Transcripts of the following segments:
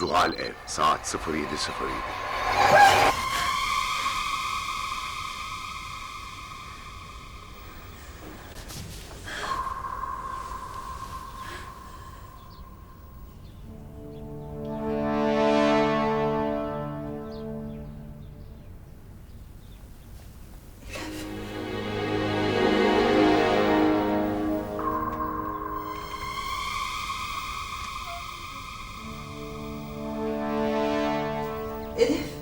Zuhal Ev, saat 07.07. Ele é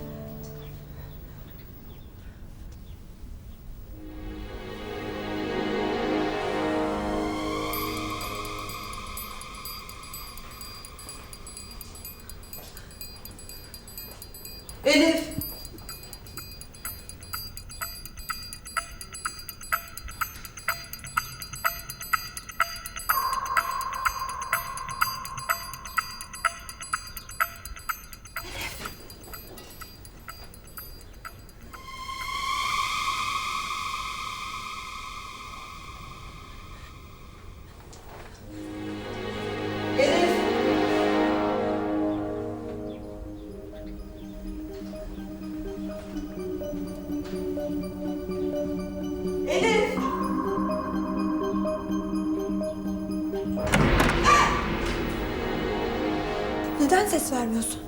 Neden ses vermiyorsun?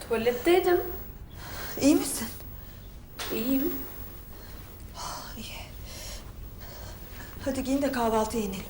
Tuvaletteydim. İyi misin? İyiyim. İyi. Hadi giyin de kahvaltıya inelim.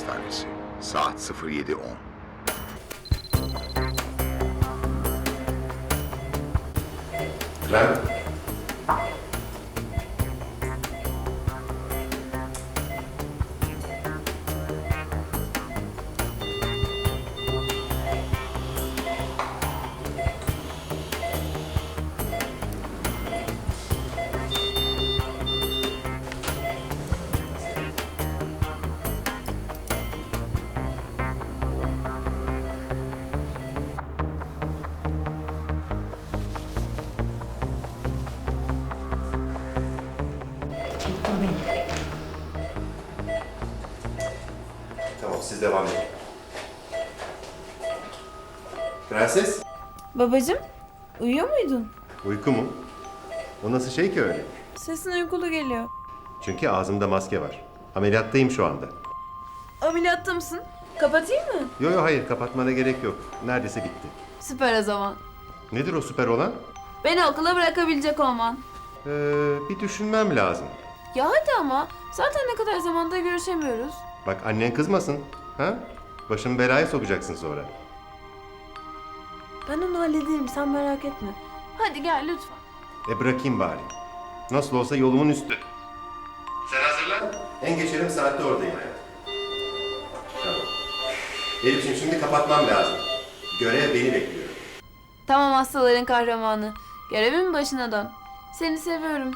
Hastanesi, saat 07.10. Lan. Tamam siz devam edin. Prenses. Babacım, uyuyor muydun? Uyku mu? O nasıl şey ki öyle? Sesin uykulu geliyor. Çünkü ağzımda maske var. Ameliyattayım şu anda. Ameliyatta mısın? Kapatayım mı? Yo yo hayır kapatmana gerek yok. Neredeyse bitti. Süper o zaman. Nedir o süper olan? Beni okula bırakabilecek olman. Ee, bir düşünmem lazım. Ya hadi ama. Zaten ne kadar zamanda görüşemiyoruz. Bak annen kızmasın. Ha? Başımı belaya sokacaksın sonra. Ben onu hallederim sen merak etme. Hadi gel lütfen. E bırakayım bari. Nasıl olsa yolumun üstü. Sen hazırlan. En geç yarım saatte oradayım hayatım. Tamam. Elif'ciğim şimdi kapatmam lazım. Görev beni bekliyor. Tamam hastaların kahramanı. Görevin başına dön. Seni seviyorum.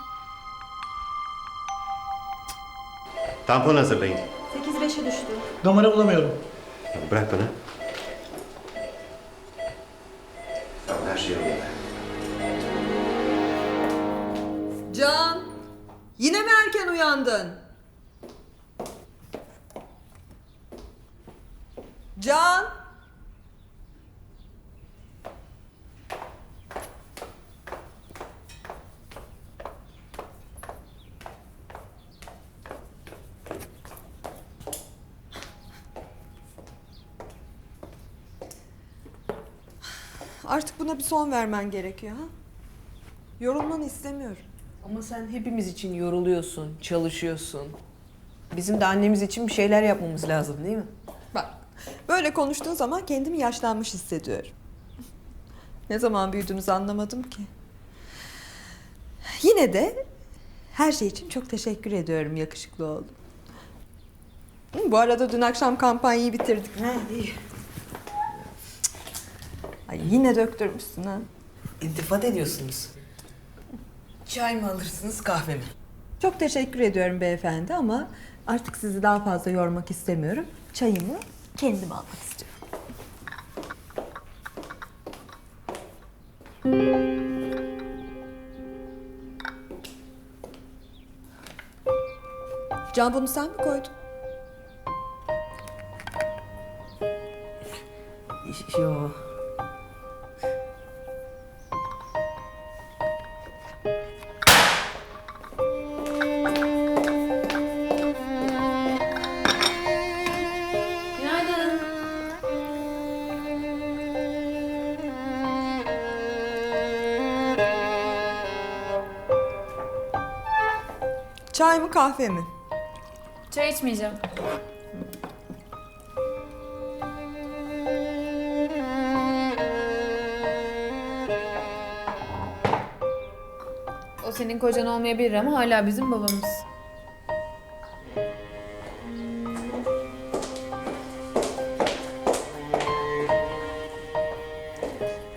Tampon hazırlayın. 8-5'e düştü. Numara bulamıyorum. Tamam, bırak bana. Tamam her şey yolunda. Can. Yine mi erken uyandın? Can. Artık buna bir son vermen gerekiyor ha? Yorulmanı istemiyorum. Ama sen hepimiz için yoruluyorsun, çalışıyorsun. Bizim de annemiz için bir şeyler yapmamız lazım değil mi? Bak böyle konuştuğun zaman kendimi yaşlanmış hissediyorum. Ne zaman büyüdüğünüzü anlamadım ki. Yine de her şey için çok teşekkür ediyorum yakışıklı oğlum. Bu arada dün akşam kampanyayı bitirdik. Ha, iyi. Ay yine döktürmüşsün ha. İltifat ediyorsunuz. Çay mı alırsınız, kahve mi? Çok teşekkür ediyorum beyefendi ama artık sizi daha fazla yormak istemiyorum. Çayımı kendim almak istiyorum. Can bunu sen mi koydun? Yo. Çay mı kahve mi? Çay içmeyeceğim. O senin kocan olmayabilir ama hala bizim babamız.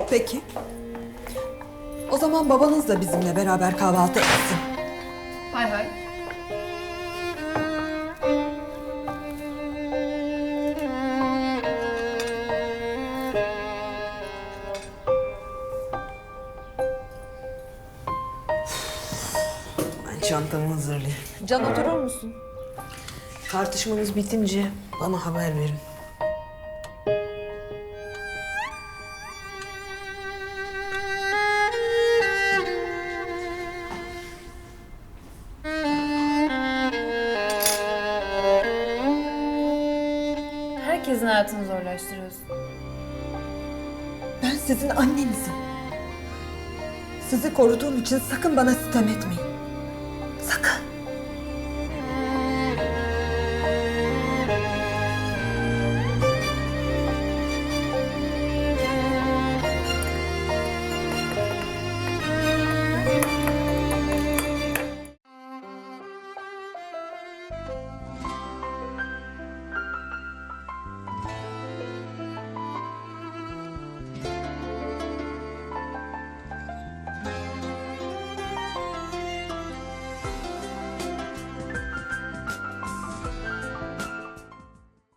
Peki. O zaman babanız da bizimle beraber kahvaltı etsin. Hay hay. Can oturur musun? Tartışmanız bitince bana haber verin. Herkesin hayatını zorlaştırıyorsun. Ben sizin annenizim. Sizi koruduğum için sakın bana sitem etmeyin.